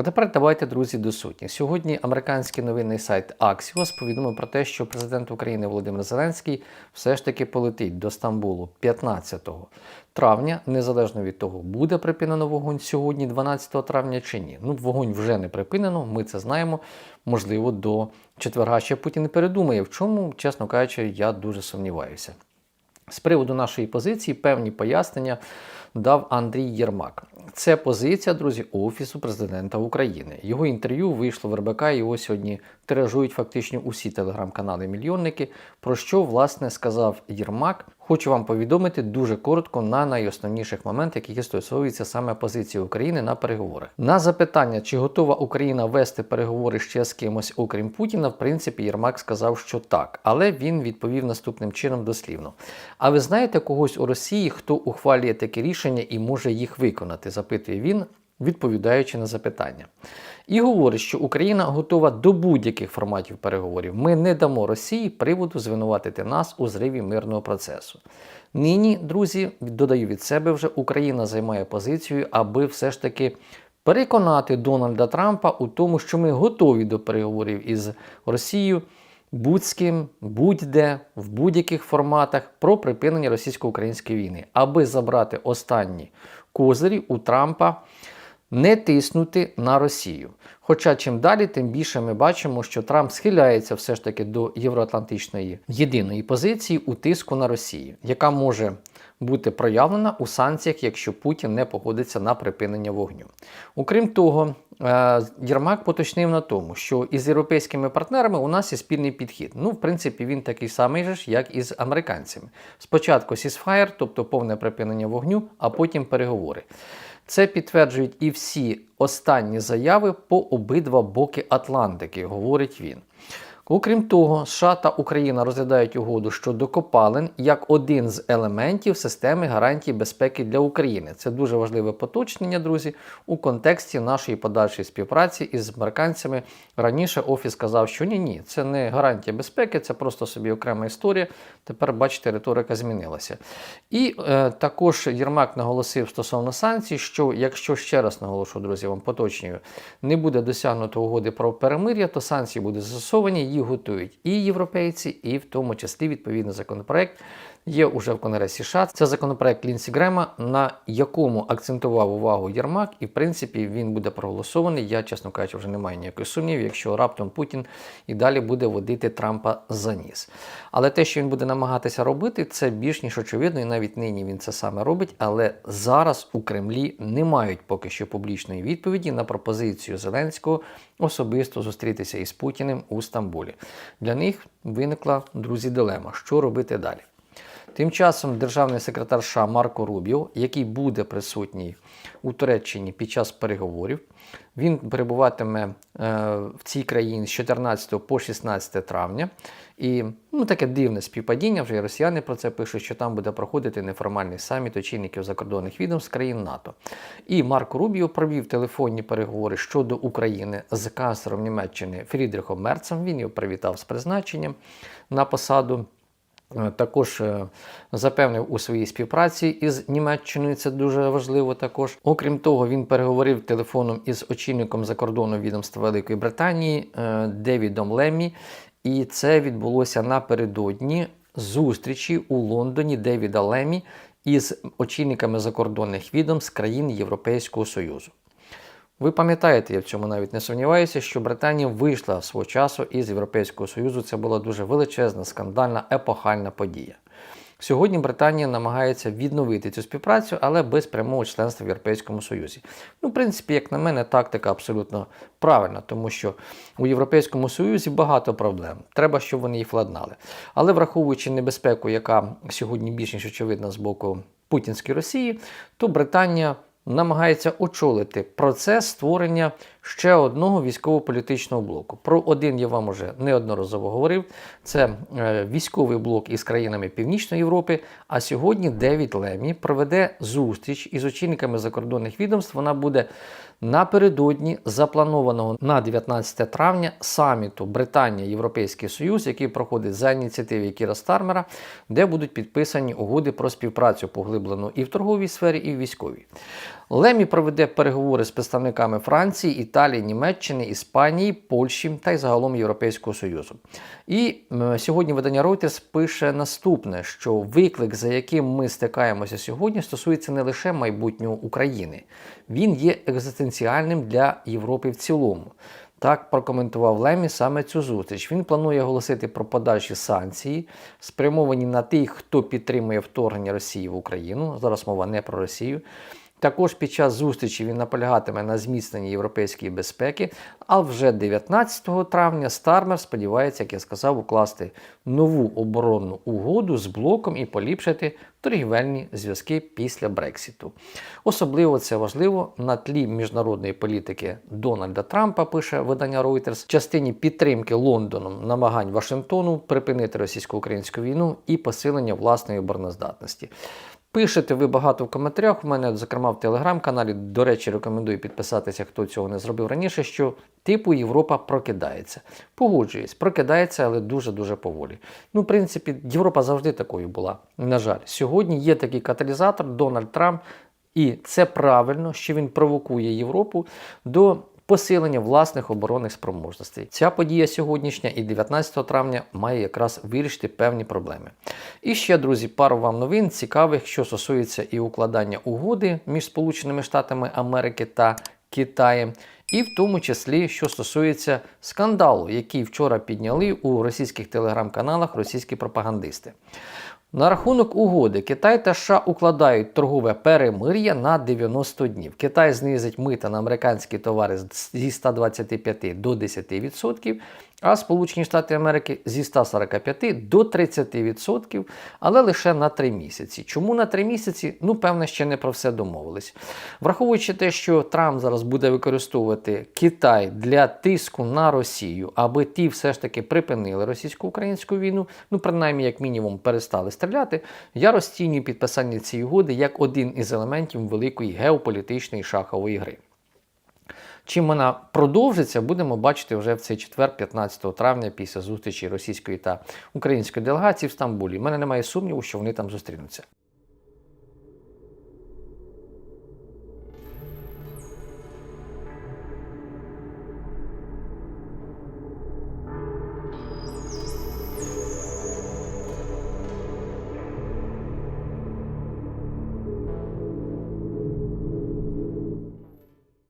А тепер давайте, друзі, до суті. Сьогодні американський новинний сайт Axios повідомив про те, що президент України Володимир Зеленський все ж таки полетить до Стамбулу 15 травня, незалежно від того, буде припинено вогонь сьогодні, 12 травня чи ні. Ну, вогонь вже не припинено, ми це знаємо. Можливо, до четверга ще Путін не передумає. В чому, чесно кажучи, я дуже сумніваюся. З приводу нашої позиції певні пояснення дав Андрій Єрмак. Це позиція, друзі, Офісу президента України. Його інтерв'ю вийшло в РБК, його сьогодні тиражують фактично усі телеграм-канали мільйонники. Про що власне сказав Єрмак? Хочу вам повідомити дуже коротко на найосновніших моментах, які стосуються саме позиції України на переговорах. На запитання, чи готова Україна вести переговори ще з кимось, окрім Путіна, в принципі, Єрмак сказав, що так, але він відповів наступним чином дослівно. А ви знаєте когось у Росії, хто ухвалює такі рішення і може їх виконати? запитує він, відповідаючи на запитання. І говорить, що Україна готова до будь-яких форматів переговорів. Ми не дамо Росії приводу звинуватити нас у зриві мирного процесу. Нині, друзі, додаю від себе вже Україна займає позицію, аби все ж таки переконати Дональда Трампа у тому, що ми готові до переговорів із Росією будь з ким, будь-де, в будь-яких форматах про припинення російсько-української війни, аби забрати останні козирі у Трампа не тиснути на Росію. Хоча чим далі, тим більше ми бачимо, що Трамп схиляється все ж таки до євроатлантичної єдиної позиції у тиску на Росію, яка може бути проявлена у санкціях, якщо Путін не погодиться на припинення вогню. Окрім того, е, Єрмак поточнив на тому, що із європейськими партнерами у нас є спільний підхід. Ну, в принципі, він такий самий же ж, як і з американцями. Спочатку сісфаєр, тобто повне припинення вогню, а потім переговори. Це підтверджують і всі останні заяви по обидва боки Атлантики, говорить він. Окрім того, США та Україна розглядають угоду щодо копалин як один з елементів системи гарантій безпеки для України. Це дуже важливе поточнення, друзі, у контексті нашої подальшої співпраці із американцями. Раніше офіс сказав, що ні, ні, це не гарантія безпеки, це просто собі окрема історія. Тепер, бачите, риторика змінилася. І е, також Єрмак наголосив стосовно санкцій, що якщо ще раз наголошу, друзі, вам поточнюю, не буде досягнуто угоди про перемир'я, то санкції будуть застосовані. Готують і європейці, і в тому числі відповідний законопроект є уже в Конгресі США. Це законопроект Лінсі Грема, на якому акцентував увагу Єрмак, і в принципі він буде проголосований. Я, чесно кажучи, вже не маю ніякої сумнівів, якщо раптом Путін і далі буде водити Трампа за ніс. Але те, що він буде намагатися робити, це більш ніж очевидно, і навіть нині він це саме робить. Але зараз у Кремлі не мають поки що публічної відповіді на пропозицію Зеленського особисто зустрітися із Путіним у Стамбулі. Для них виникла друзі дилема, що робити далі. Тим часом державний секретар США Марко Рубіо, який буде присутній у Туреччині під час переговорів, він перебуватиме е, в цій країні з 14 по 16 травня. І ну, таке дивне співпадіння, вже і росіяни про це пишуть, що там буде проходити неформальний саміт очільників закордонних відомств країн НАТО. І Марко Рубіо провів телефонні переговори щодо України з канцлером Німеччини Фрідрихом Мерцем. Він його привітав з призначенням на посаду. Е, Також е, запевнив у своїй співпраці із Німеччиною, це дуже важливо також. Окрім того, він переговорив телефоном із очільником закордонного відомства Великої Британії е, Девідом Леммі, і це відбулося напередодні зустрічі у Лондоні Девіда Леммі із очільниками закордонних відомств країн Європейського Союзу. Ви пам'ятаєте, я в цьому навіть не сумніваюся, що Британія вийшла свого часу із Європейського Союзу. Це була дуже величезна, скандальна, епохальна подія. Сьогодні Британія намагається відновити цю співпрацю, але без прямого членства в Європейському Союзі. Ну, в принципі, як на мене, тактика абсолютно правильна, тому що у Європейському Союзі багато проблем. Треба, щоб вони їх владнали. Але враховуючи небезпеку, яка сьогодні більш ніж очевидна з боку Путінської Росії, то Британія намагається очолити процес створення ще одного військово-політичного блоку. Про один я вам уже неодноразово говорив. Це е, військовий блок із країнами Північної Європи. А сьогодні Девід Лемі проведе зустріч із очільниками закордонних відомств. Вона буде напередодні запланованого на 19 травня саміту Британія Європейський Союз, який проходить за ініціативи Кіра Стармера, де будуть підписані угоди про співпрацю поглиблену і в торговій сфері, і в військовій. Лемі проведе переговори з представниками Франції, Італії, Німеччини, Іспанії, Польщі та й загалом Європейського Союзу. І сьогодні видання Reuters пише наступне: що виклик, за яким ми стикаємося сьогодні, стосується не лише майбутнього України, він є екзистенціальним для Європи в цілому. Так прокоментував Лемі саме цю зустріч. Він планує оголосити про подальші санкції, спрямовані на тих, хто підтримує вторгнення Росії в Україну. Зараз мова не про Росію. Також під час зустрічі він наполягатиме на зміцненні європейської безпеки. А вже 19 травня Стармер сподівається, як я сказав, укласти нову оборонну угоду з блоком і поліпшити торгівельні зв'язки після Брексіту. Особливо це важливо на тлі міжнародної політики Дональда Трампа, пише видання Reuters, в частині підтримки Лондоном намагань Вашингтону припинити російсько-українську війну і посилення власної обороноздатності. Пишете ви багато в коментарях. У мене, зокрема, в телеграм-каналі. До речі, рекомендую підписатися, хто цього не зробив раніше. Що типу Європа прокидається. Погоджуюсь, прокидається, але дуже-дуже поволі. Ну, в принципі, Європа завжди такою була. На жаль, сьогодні є такий каталізатор Дональд Трамп, і це правильно, що він провокує Європу до посилення власних оборонних спроможностей. Ця подія сьогоднішня і 19 травня має якраз вирішити певні проблеми. І ще, друзі, пару вам новин цікавих, що стосується і укладання угоди між Сполученими Штатами Америки та Китаєм. І в тому числі, що стосується скандалу, який вчора підняли у російських телеграм-каналах російські пропагандисти. На рахунок угоди Китай та США укладають торгове перемир'я на 90 днів. Китай знизить мита на американські товари зі 125 до 10%, а Сполучені Штати Америки зі 145 до 30%, але лише на 3 місяці. Чому на 3 місяці? Ну, певно, ще не про все домовились. Враховуючи те, що Трамп зараз буде використовувати Китай для тиску на Росію, аби ті все ж таки припинили російсько-українську війну, ну принаймні, як мінімум, перестали стріляти, я розцінюю підписання цієї угоди як один із елементів великої геополітичної шахової гри. Чим вона продовжиться, будемо бачити вже в цей четвер, 15 травня, після зустрічі російської та української делегації в Стамбулі. У мене немає сумніву, що вони там зустрінуться.